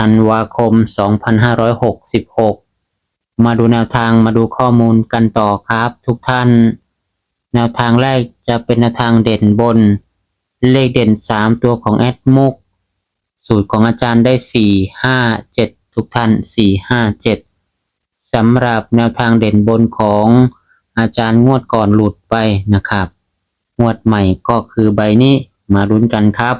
ธันวาคม 2566 มาดูแนวทางมาดูข้อมูลกันต่อครับทุกท่าน แนวทางแรกจะเป็นแนวทางเด่นบน เลขเด่น 3 ตัวของแอดมุก สูตรของอาจารย์ได้ 4 5 7 ทุกท่าน 4 5 7สำหรับแนวทางเด่นบนของอาจารย์งวดก่อนหลุดไปนะครับ งวดใหม่ก็คือใบนี้มาลุ้นกันครับ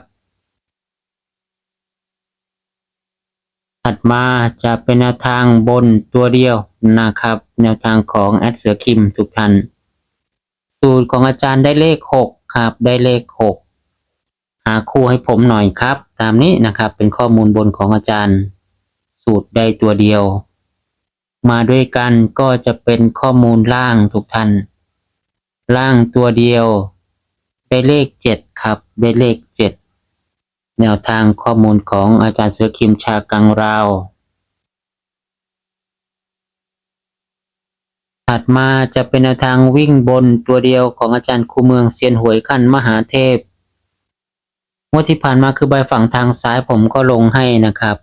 ถัดมาจะเป็นแนวทางบนตัวเดียวนะครับ แนวทางของแอดเสือคิมทุกท่านสูตรของอาจารย์ได้เลขหกครับ ได้เลขหกหาคู่ให้ผมหน่อยครับ ตามนี้นะครับเป็นข้อมูลบนของอาจารย์ สูตรได้ตัวเดียว มาด้วยกันก็จะเป็นข้อมูลล่างทุกท่านล่างตัวเดียว ได้เลขเจ็ดครับ ได้เลขเจ็ด แนวทางข้อมูลของอาจารย์เสือคิมชากังราว ถัดมาจะเป็นแนวทางวิ่งบนตัวเดียวของอาจารย์คูเมืองเซียนหวยขั้นมหาเทพงวดที่ผ่านมาคือใบฝั่งทางซ้ายผมก็ลงให้นะครับ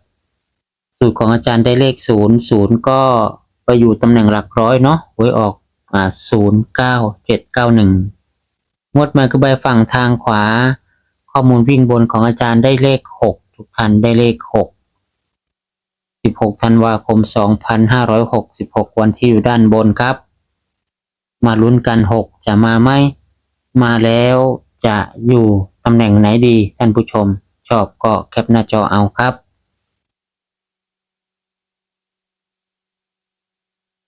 สูตรของอาจารย์ได้เลขศูนย์ศูนย์ก็ไปอยู่ตำแหน่งหลักร้อยเนาะหวยออกอ่าศูนย์เก้าเจ็ดเก้าหนึ่งงวดมาคือใบฝั่งทางขวา ข้อมูลวิ่งบนของอาจารย์ได้เลขหกทุกท่านได้เลขหกสิบหกธันวาคมสองพันห้าร้อยหกสิบหกวันที่อยู่ด้านบนครับ มาลุ้นกันหกจะมาไหม มาแล้วจะอยู่ตำแหน่งไหนดีท่านผู้ชม ชอบก็แคปหน้าจอเอาครับ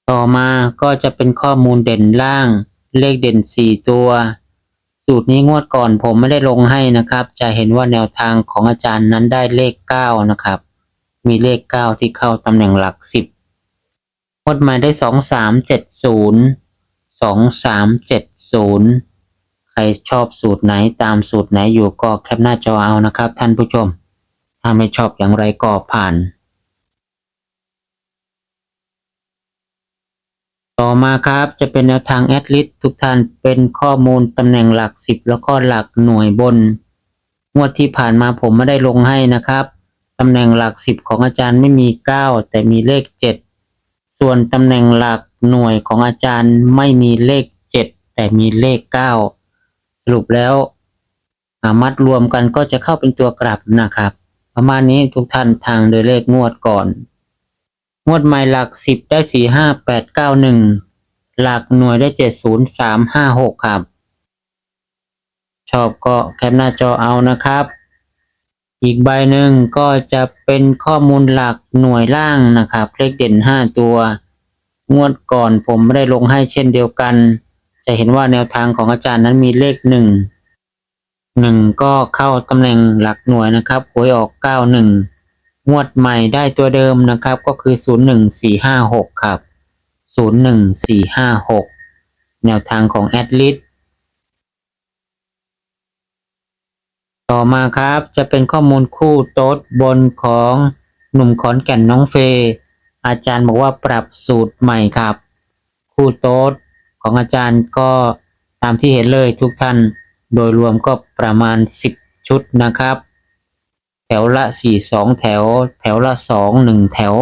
ต่อมาก็จะเป็นข้อมูลเด่นล่าง เลขเด่นสี่ตัว สูตรนี้งวดก่อนผมไม่ได้ลงให้นะครับ จะเห็นว่าแนวทางของอาจารย์นั้นได้เลขเก้านะครับ มีเลขเก้าที่เข้าตำแหน่งหลักสิบงวดม่ได้สองสามเจ็ดศูนย์สองสามเจ็ดศูนย์ใครชอบสูตรไหนตามสูตรไหนอยู่ก็แคปหน้าจอเอานะครับท่านผู้ชม ถ้าไม่ชอบอย่างไรก็ผ่าน ต่อมาครับจะเป็นแนวทางแอดลิสทุกท่านเป็นข้อมูลตำแหน่งหลักสิบแล้วก็หลักหน่วยบน งวดที่ผ่านมาผมไม่ได้ลงให้นะครับตำแหน่งหลักสิบของอาจารย์ไม่มีเก้าแต่มีเลขเจ็ดส่วนตำแหน่งหลักหน่วยของอาจารย์ไม่มีเลขเจ็ดแต่มีเลขเก้าสรุปแล้วอ่ามัดรวมกันก็จะเข้าเป็นตัวกลับนะครับ ประมาณนี้ทุกท่านทางโดยเลขงวดก่อน งวดใหม่หลักสิบได้สี่ห้าแปดเก้าหนึ่งหลักหน่วยได้เจ็ดศูนย์สามห้าหกครับ ชอบก็แคปหน้าจอเอานะครับ อีกใบหนึ่งก็จะเป็นข้อมูลหลักหน่วยล่างนะครับ เลขเด่นห้าตัว งวดก่อนผมไม่ได้ลงให้เช่นเดียวกัน จะเห็นว่าแนวทางของอาจารย์นั้นมีเลขหนึ่งหนึ่งก็เข้าตำแหน่งหลักหน่วยนะครับหวยออกเก้าหนึ่ง งวดใหม่ได้ตัวเดิมนะครับก็คือ 01456 ครับ 01456 แนวทางของแอดลิสต่อมาครับจะเป็นข้อมูลคู่โต๊ดบนของหนุ่มขอนแก่นน้องเฟย์อาจารย์บอกว่าปรับสูตรใหม่ครับ คู่โต๊ดของอาจารย์ก็ตามที่เห็นเลยทุกท่านโดยรวมก็ประมาณ 10 ชุดนะครับ แถวละสี่สองแถว แถวละสองหนึ่งแถว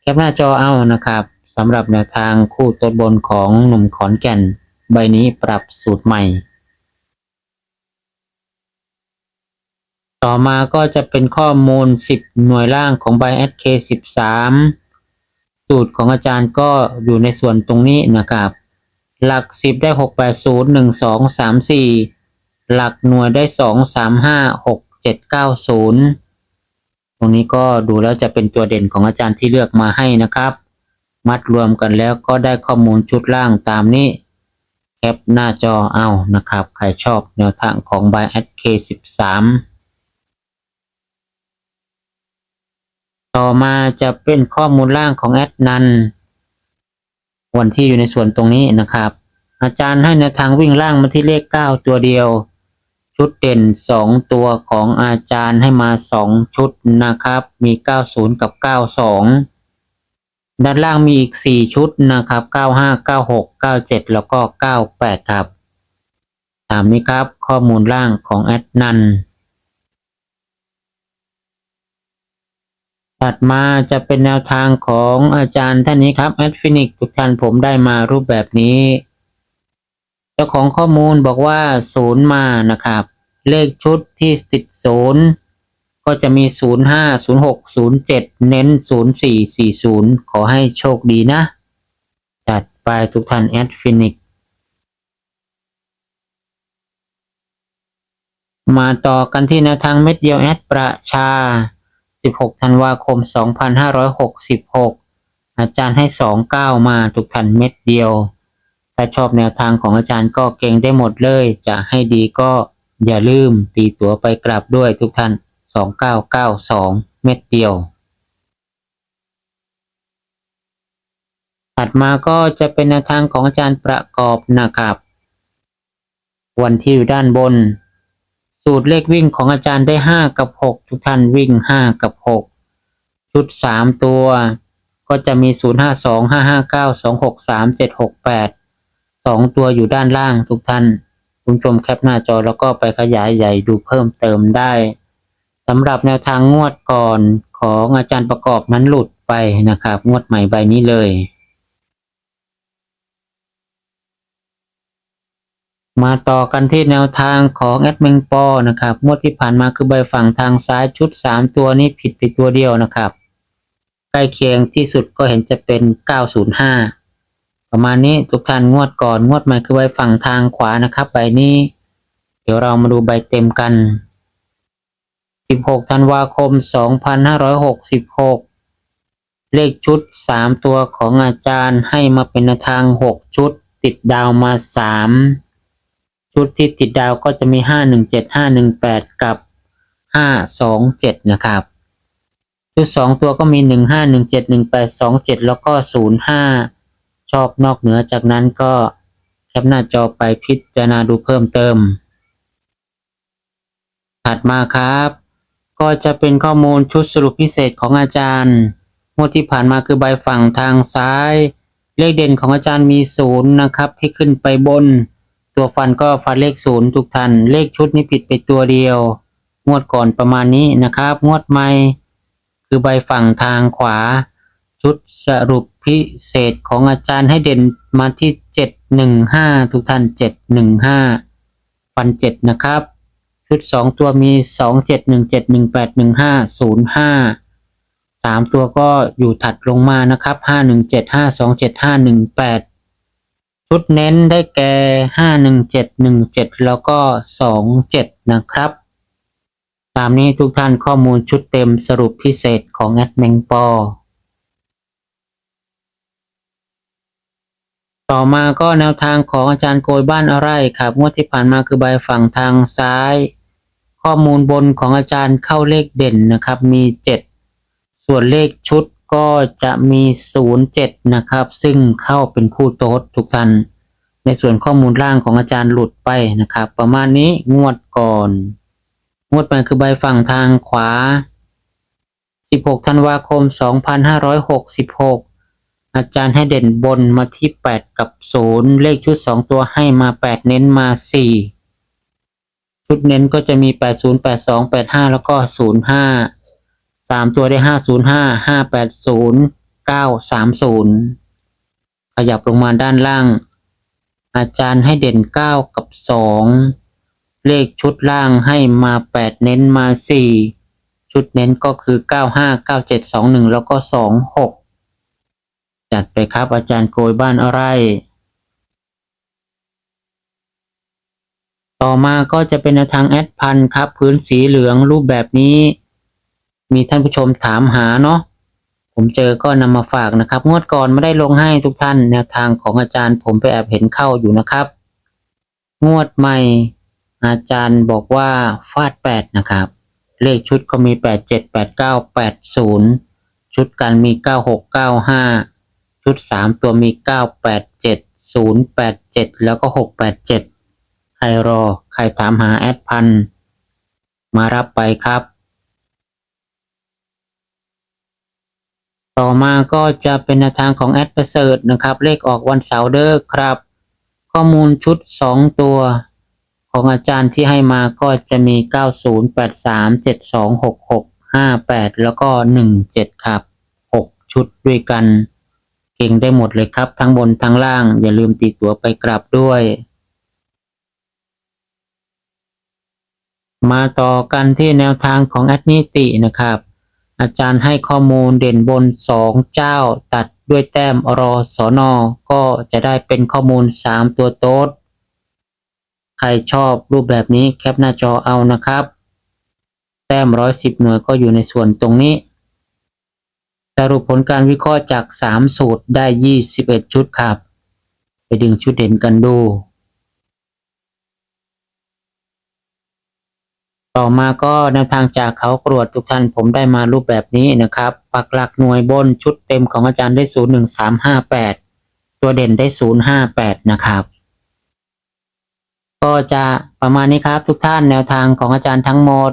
แคปหน้าจอเอานะครับสำหรับแนวทางคู่ตัวบนของหนุ่มขอนแก่น ใบนี้ปรับสูตรใหม่ ต่อมาก็จะเป็นข้อมูล 10 หน่วยล่างของใบ SK 13 สูตรของอาจารย์ก็อยู่ในส่วนตรงนี้นะครับ หลัก 10 ได้ 6 8 0 1 2 3 4 หลักหน่วยได้ 2 3 5 6 7 9 0ตรงนี้ก็ดูแล้วจะเป็นตัวเด่นของอาจารย์ที่เลือกมาให้นะครับ มัดรวมกันแล้วก็ได้ข้อมูลชุดล่างตามนี้แคปหน้าจอเอานะครับ ใครชอบแนวทางของ b y s k 13ต่อมาจะเป็นข้อมูลล่างของแอดนันวันที่อยู่ในส่วนตรงนี้นะครับ อาจารย์ให้แนวทางวิ่งล่างมาที่เลข 9 ตัวเดียว ชุดเด่น 2 ตัวของอาจารย์ให้มา 2 ชุดนะครับ มี 90 กับ 92 ด้านล่างมีอีก 4 ชุดนะครับ 95 96 97 แล้วก็ 98 ครับ ตามนี้ครับข้อมูลล่างของแอดนันถัดมาจะเป็นแนวทางของอาจารย์ท่านนี้ครับแอดฟินิกทุกท่านผมได้มารูปแบบนี้ เจ้าของข้อมูลบอกว่าศูนย์มานะครับ เลขชุดที่ติดศูนย์ก็จะมี 05 06 07 เน้น 04 40 ขอให้โชคดีนะ จัดไปทุกท่านแอดฟินิกมาต่อกันที่แนวทางเม็ดเดียวแอดประชา 16 ธันวาคม 2566 อาจารย์ให้ 29 มาทุกท่านเม็ดเดียว ถ้าชอบแนวทางของอาจารย์ก็เก่งได้หมดเลย จะให้ดีก็อย่าลืมตีตั๋วไปกลับด้วยทุกท่าน 2992 เม็ดเดียว ถัดมาก็จะเป็นแนวทางของอาจารย์ประกอบนะครับ วันที่อยู่ด้านบน สูตรเลขวิ่งของอาจารย์ได้ 5 กับ 6 ทุกท่านวิ่ง 5 กับ 6 ชุด 3 ตัว ก็จะมี 0 5 2 5 5 9 2 6 3 7 6 8 2ตัวอยู่ด้านล่างทุกท่านคุณผู้ชมแคปหน้าจอแล้วก็ไปขยายใหญ่ดูเพิ่มเติมได้สำหรับแนวทางงวดก่อนของอาจารย์ประกอบนั้นหลุดไปนะครับ งวดใหม่ใบนี้เลย มาต่อกันที่แนวทางของแอดมิงปอนะครับ งวดที่ผ่านมาคือใบฝั่งทางซ้ายชุด 3 ตัวนี้ผิดไปตัวเดียวนะครับ ใกล้เคียงที่สุดก็เห็นจะเป็น 905 ประมาณนี้ทุกท่านงวดก่อนงวดใหม่คือใบฝั่งทางขวานะครับใบนี้ เดี๋ยวเรามาดูใบเต็มกัน 16 ธันวาคม 2566 เลขชุด 3 ตัวของอาจารย์ให้มาเป็นทาง 6 ชุด ติดดาวมา 3 ชุดที่ติดดาวก็จะมี 517 518 กับ 527 นะครับ ชุด 2 ตัวก็มี 1517 1827 แล้วก็ 05 ชอบนอกเหนือจากนั้นก็แคปหน้าจอไปพิจารณาดูเพิ่มเติม ถัดมาครับ ก็จะเป็นข้อมูลชุดสรุปพิเศษของอาจารย์งวดที่ผ่านมาคือใบฝั่งทางซ้าย เลขเด่นของอาจารย์มีศูนย์นะครับ ที่ขึ้นไปบน ตัวฟันก็ฟันเลขศูนย์ทุกท่านเลขชุดนี้ผิดไปตัวเดียว งวดก่อนประมาณนี้นะครับ งวดใหม่คือใบฝั่งทางขวา ชุดสรุป พิเศษของอาจารย์ให้เด่นมาที่เจ็ดหนึ่งห้าทุกท่านเจ็ดหนึ่งห้าฟันเจ็ดนะครับ ชุดสองตัวมีสองเจ็ดหนึ่งเจ็ดหนึ่งแปดหนึ่งห้าศูนย์ห้าสามตัวก็อยู่ถัดลงมานะครับห้าหนึ่งเจ็ดห้าสองเจ็ดห้าหนึ่งแปดชุดเน้นได้แก่ห้าหนึ่งเจ็ดหนึ่งเจ็ดแล้วก็สองเจ็ดนะครับ ตามนี้ทุกท่านข้อมูลชุดเต็มสรุปพิเศษของแอดแมงปอ ต่อมาก็แนวทางของอาจารย์โกยบ้านอะไรครับ งวดที่ผ่านมาคือใบฝั่งทางซ้าย ข้อมูลบนของอาจารย์เข้าเลขเด่นนะครับ มี 7 ส่วนเลขชุดก็จะมี 07 นะครับ ซึ่งเข้าเป็นคู่โต๊ดทุกท่านในส่วนข้อมูลล่างของอาจารย์หลุดไปนะครับ ประมาณนี้งวดก่อน งวดไปคือใบฝั่งทางขวา 16 ธันวาคม 2566 อาจารย์ให้เด่นบนมาที่ 8 กับ 0 เลขชุด 2 ตัวให้มา 8 เน้นมา 4 ชุดเน้นก็จะมี 80 82 85 แล้วก็ 05 3 ตัวได้ 505 580 930 ขยับลงมาด้านล่าง อาจารย์ให้เด่น 9 กับ 2 เลขชุดล่างให้มา 8 เน้นมา 4 ชุดเน้นก็คือ 95 97 21 แล้วก็ 26 จัดไปครับอาจารย์โกยบ้านอะไร ต่อมาก็จะเป็นทางแอดพันครับ พื้นสีเหลืองรูปแบบนี้ มีท่านผู้ชมถามหาเนาะผมเจอก็นำมาฝากนะครับ งวดก่อนไม่ได้ลงให้ทุกท่านแนวทางของอาจารย์ผมไปแอบเห็นเข้าอยู่นะครับ งวดใหม่อาจารย์บอกว่าฟาดแปดนะครับ เลขชุดก็มีแปดเจ็ดแปดเก้าแปดศูนย์ชุดกันมีเก้าหกเก้าห้า ชุดสามตัวมีเก้าแปดเจ็ดศูนย์แปดเจ็ดแล้วก็หกแปดเจ็ดใครรอ ใครถามหาแอดพัน มารับไปครับ ต่อมาก็จะเป็นแนวทางของแอดประเสริฐนะครับ เลขออกวันเสาร์เด้อครับ ข้อมูลชุด 2 ตัวของอาจารย์ที่ให้มาก็จะมี 9083726658 แล้วก็ 17 ครับ 6 ชุดด้วยกัน เก่งได้หมดเลยครับ ทั้งบนทั้งล่าง อย่าลืมติดตัวไปกลับด้วย มาต่อกันที่แนวทางของแอดนิตินะครับ อาจารย์ให้ข้อมูลเด่นบนสองเจ้าตัดด้วยแต้มรอสอนอก็จะได้เป็นข้อมูลสามตัวโต๊ดใครชอบรูปแบบนี้แคปหน้าจอเอานะครับ แต้มร้อยสิบหน่วยก็อยู่ในส่วนตรงนี้ สรุปผลการวิเคราะห์จากสามสูตรได้ยี่สิบเอ็ดชุดครับ ไปดึงชุดเด่นกันดู ต่อมาก็แนวทางจากเขากรวดทุกท่านผมได้มารูปแบบนี้นะครับ ปักหลักหน่วยบนชุดเต็มของอาจารย์ได้ศูนย์หนึ่งสามห้าแปดตัวเด่นได้ศูนย์ห้าแปดนะครับ ก็จะประมาณนี้ครับทุกท่านแนวทางของอาจารย์ทั้งหมด